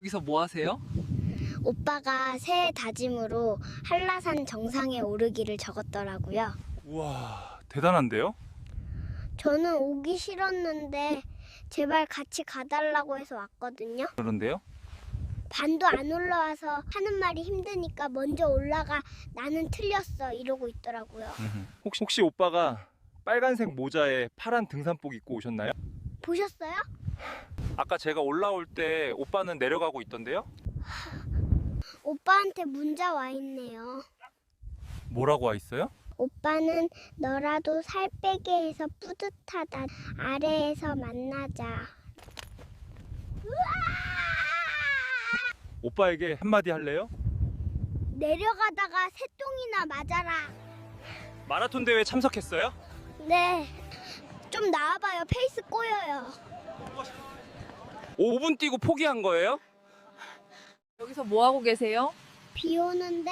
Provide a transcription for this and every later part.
여기서 뭐 하세요? 오빠가 새해 다짐으로 한라산 정상에 오르기를 적었더라고요. 우와 대단한데요? 저는 오기 싫었는데 제발 같이 가달라고 해서 왔거든요. 그런데요? 반도 안 올라와서 하는 말이 힘드니까 먼저 올라가 나는 틀렸어 이러고 있더라고요. 혹시 혹시 오빠가 빨간색 모자에 파란 등산복 입고 오셨나요? 보셨어요? 아까 제가 올라올 때 오빠는 내려가고 있던데요? 오빠한테 문자 와 있네요. 뭐라고 와 있어요? 오빠는 너라도 살 빼게 해서 뿌듯하다. 아래에서 만나자. 오빠에게 한마디 할래요? 내려가다가 새똥이나 맞아라. 마라톤 대회 참석했어요? 네. 좀 나와봐요. 페이스 꼬여요. 5분 뛰고 포기한 거예요? 여기서 뭐 하고 계세요? 비 오는데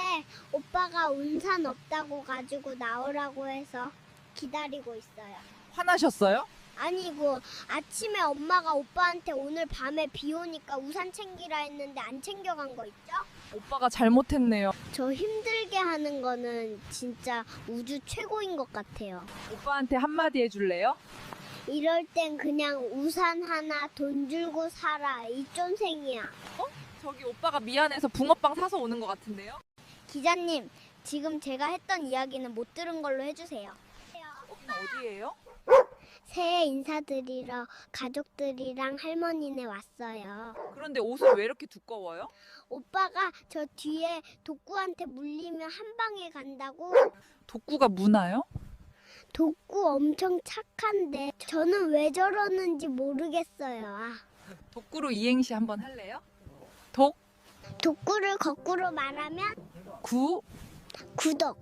오빠가 운산 없다고 가지고 나오라고 해서 기다리고 있어요. 화나셨어요? 아니고 아침에 엄마가 오빠한테 오늘 밤에 비 오니까 우산 챙기라 했는데 안 챙겨간 거 있죠? 오빠가 잘못했네요. 저 힘들게 하는 거는 진짜 우주 최고인 것 같아요. 오빠한테 한마디 해줄래요? 이럴 땐 그냥 우산 하나 돈 주고 사라 이 쫀생이야. 저기 오빠가 미안해서 붕어빵 사서 오는 것 같은데요? 기자님 지금 제가 했던 이야기는 못 들은 걸로 해주세요. 여기는 어디예요? 새해 인사드리러 가족들이랑 할머니네 왔어요. 그런데 옷은 왜 이렇게 두꺼워요? 오빠가 저 뒤에 독구한테 물리면 한 방에 간다고 독구가 무나요? 독구 엄청 착한데 저는 왜 저러는지 모르겠어요. 아, 독구로 이행시 한번 할래요? 독, 독구를 거꾸로 말하면 구, 구독.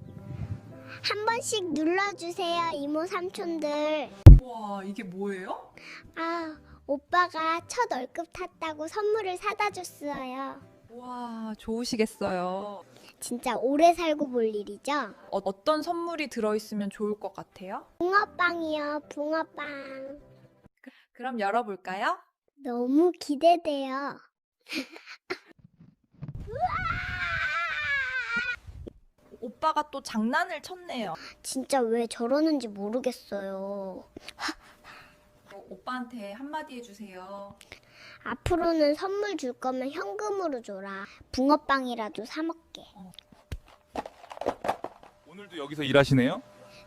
한 번씩 눌러주세요, 이모 삼촌들. 와 이게 뭐예요? 아, 오빠가 첫 월급 탔다고 선물을 사다 줬어요. 와 좋으시겠어요. 진짜 오래 살고 볼 일이죠? 어, 어떤 선물이 들어있으면 좋을 것 같아요? 붕어빵이요, 붕어빵. 그럼 열어볼까요? 너무 기대돼요. 오빠가 또 장난을 쳤네요. 진짜 왜 저러는지 모르겠어요. 어, 오빠한테 한마디 해주세요. 앞으로는 선물 줄 거면 현금으로 줘라. 붕어빵이라도 사 먹게. 오늘도 여기서 일하시네요?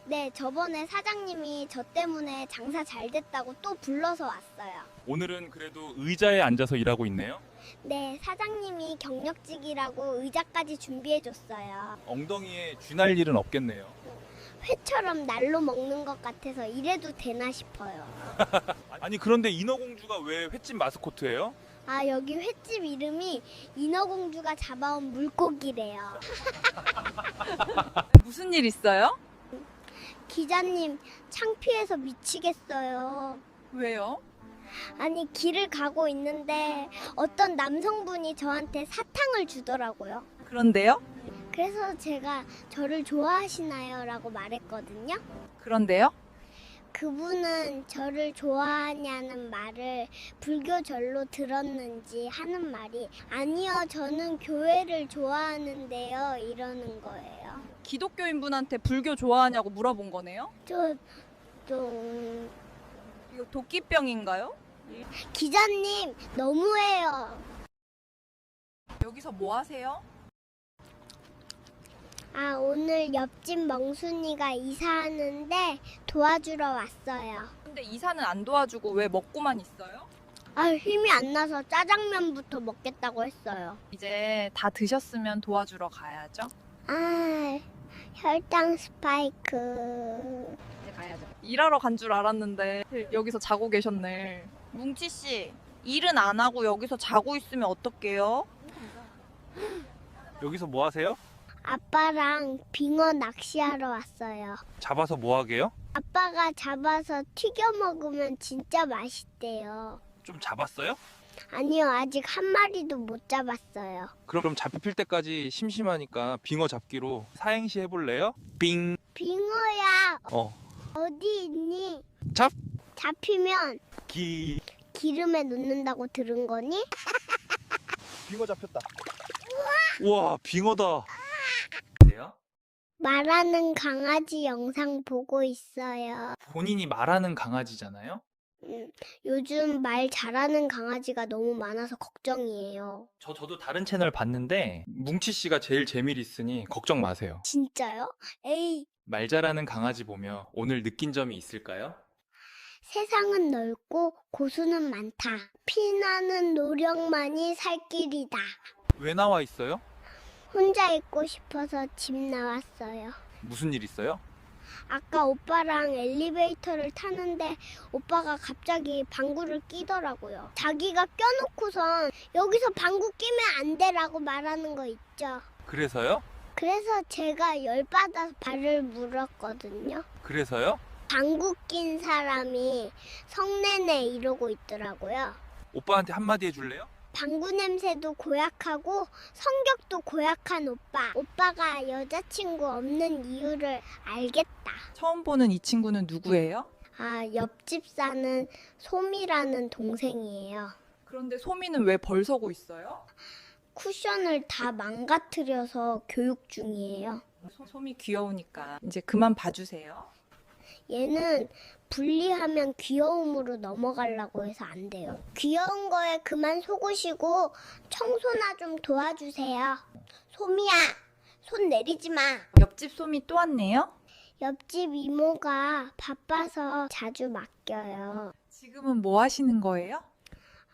네, 저번에 사장님이 저 때문에 장사 잘 됐다고 또 불러서 왔어요. 오늘은 그래도 의자에 앉아서 일하고 있네요. 네, 사장님이 경력직이라고 의자까지 준비해 줬어요. 엉덩이에 쥐날 일은 없겠네요. 회처럼 날로 먹는 것 같아서 이래도 되나 싶어요. 아니 그런데 인어공주가 왜 횟집 마스코트예요? 아, 여기 횟집 이름이 인어공주가 잡아온 물고기래요. 무슨 일 있어요? 기자님, 창피해서 미치겠어요. 왜요? 아니, 길을 가고 있는데 어떤 남성분이 저한테 사탕을 주더라고요. 그런데요? 그래서 제가 저를 좋아하시나요? 라고 말했거든요. 그런데요? 그분은 저를 좋아하냐는 말을 불교절로 들었는지 하는 말이 아니요, 저는 교회를 좋아하는데요. 이러는 거예요. 기독교인 분한테 불교 좋아하냐고 물어본 거네요? 저, 좀, 이거 도끼병인가요? 기자님, 너무해요. 여기서 뭐 하세요? 아, 오늘 옆집 멍순이가 이사하는데 도와주러 왔어요. 근데 이사는 안 도와주고 왜 먹고만 있어요? 아, 힘이 안 나서 짜장면부터 먹겠다고 했어요. 이제 다 드셨으면 도와주러 가야죠. 아, 혈당 스파이크. 이제 가야죠. 일하러 간 줄 알았는데 여기서 자고 계셨네. 뭉치 씨, 일은 안 하고 여기서 자고 있으면 어떡해요? 여기서 뭐 하세요? 아빠랑 빙어 낚시하러 왔어요. 잡아서 뭐 하게요? 아빠가 잡아서 튀겨 먹으면 진짜 맛있대요. 좀 잡았어요? 아니요, 아직 한 마리도 못 잡았어요. 그럼 그럼 잡힐 때까지 심심하니까 빙어 잡기로 사행시 해볼래요? 빙. 빙어야, 어. 어디 있니? 잡. 잡히면 기. 기름에 넣는다고 들은 거니? 빙어 잡혔다. 우와, 빙어다. 말하는 강아지 영상 보고 있어요. 본인이 말하는 강아지잖아요. 음, 요즘 말 잘하는 강아지가 너무 많아서 걱정이에요. 저 저도 다른 채널 봤는데 뭉치 씨가 제일 재미를 있으니 걱정 마세요. 진짜요? 에이, 말 잘하는 강아지 보며 오늘 느낀 점이 있을까요? 세상은 넓고 고수는 많다. 피나는 노력만이 살 길이다. 왜 나와 있어요? 혼자 있고 싶어서 집 나왔어요. 무슨 일 있어요? 아까 오빠랑 엘리베이터를 타는데 오빠가 갑자기 방구를 끼더라고요. 자기가 껴놓고선 여기서 방구 끼면 안 돼라고 말하는 거 있죠. 그래서요? 그래서 제가 열받아서 발을 물었거든요. 그래서요? 방구 낀 사람이 성내내 이러고 있더라고요. 오빠한테 한마디 해줄래요? 방구 냄새도 고약하고 성격도 고약한 오빠. 오빠가 여자친구 없는 이유를 알겠다. 처음 보는 이 친구는 누구예요? 아, 옆집 사는 소미라는 동생이에요. 그런데 소미는 왜 벌 서고 있어요? 쿠션을 다 망가뜨려서 교육 중이에요. 소, 소미 귀여우니까 이제 그만 봐주세요. 얘는 분리하면 귀여움으로 넘어가려고 해서 안 돼요. 귀여운 거에 그만 속으시고 청소나 좀 도와주세요. 소미야, 손 내리지 마. 옆집 소미 또 왔네요? 옆집 이모가 바빠서 자주 맡겨요. 지금은 뭐 하시는 거예요?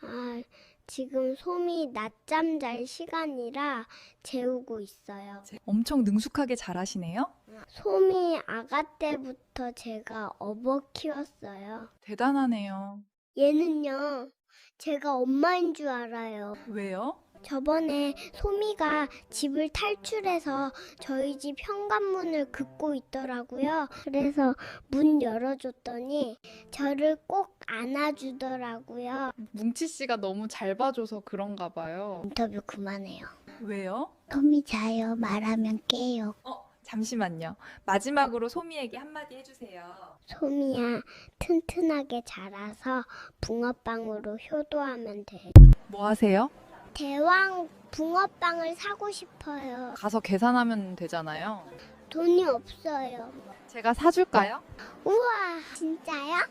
아, 지금 솜이 낮잠 잘 시간이라 재우고 있어요. 엄청 능숙하게 잘하시네요? 솜이 아가 때부터 제가 업어 키웠어요. 대단하네요. 얘는요, 제가 엄마인 줄 알아요. 왜요? 저번에 소미가 집을 탈출해서 저희 집 현관문을 긋고 있더라고요. 그래서 문 열어줬더니 저를 꼭 안아주더라고요. 뭉치 씨가 너무 잘 봐줘서 그런가 봐요. 인터뷰 그만해요. 왜요? 소미 자요. 말하면 깨요. 어, 잠시만요. 마지막으로 소미에게 한마디 해주세요. 소미야, 튼튼하게 자라서 붕어빵으로 효도하면 돼. 뭐 하세요? 대왕 붕어빵을 사고 싶어요. 가서 계산하면 되잖아요. 돈이 없어요. 제가 사줄까요? 우와, 진짜요?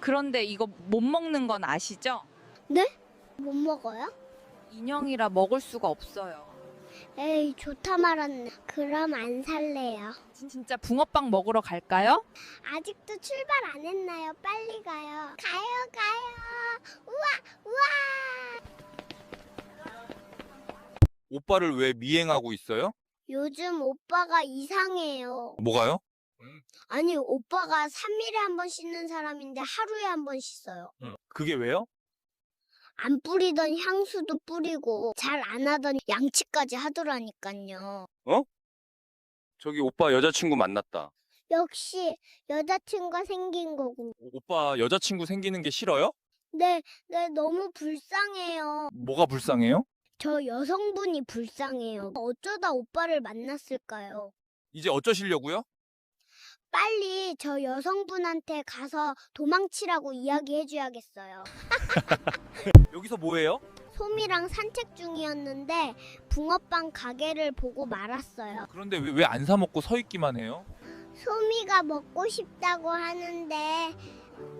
그런데 이거 못 먹는 건 아시죠? 못 먹어요? 인형이라 먹을 수가 없어요. 에이, 좋다 말았네. 그럼 안 살래요. 진- 진짜 붕어빵 먹으러 갈까요? 아직도 출발 안 했나요? 빨리 가요. 가요, 가요. 우와, 우와. 오빠를 왜 미행하고 있어요? 요즘 오빠가 이상해요. 뭐가요? 아니, 오빠가 3일에 한 번 씻는 사람인데 하루에 한 번 씻어요. 그게 왜요? 안 뿌리던 향수도 뿌리고 잘 안 하던 양치까지 하더라니까요. 저기 오빠 여자친구 만났다. 역시 여자친구가 생긴 거고. 오빠 여자친구 생기는 게 싫어요? 네, 네, 너무 불쌍해요. 뭐가 불쌍해요? 저 여성분이 불쌍해요. 어쩌다 오빠를 만났을까요? 이제 어쩌시려고요? 빨리 저 여성분한테 가서 도망치라고 이야기해줘야겠어요. 여기서 뭐해요? 소미랑 산책 중이었는데 붕어빵 가게를 보고 말았어요. 그런데 왜 안 사 먹고 서 있기만 해요? 소미가 먹고 싶다고 하는데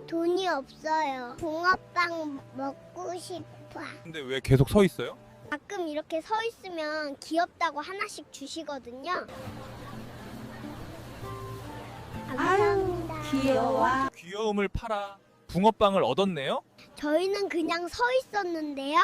돈이 없어요. 붕어빵 먹고 싶어. 근데 왜 계속 서 있어요? 가끔 이렇게 서 있으면 귀엽다고 하나씩 주시거든요. 감사합니다. 귀여워. 귀여움을 팔아 붕어빵을 얻었네요? 저희는 그냥 서 있었는데요.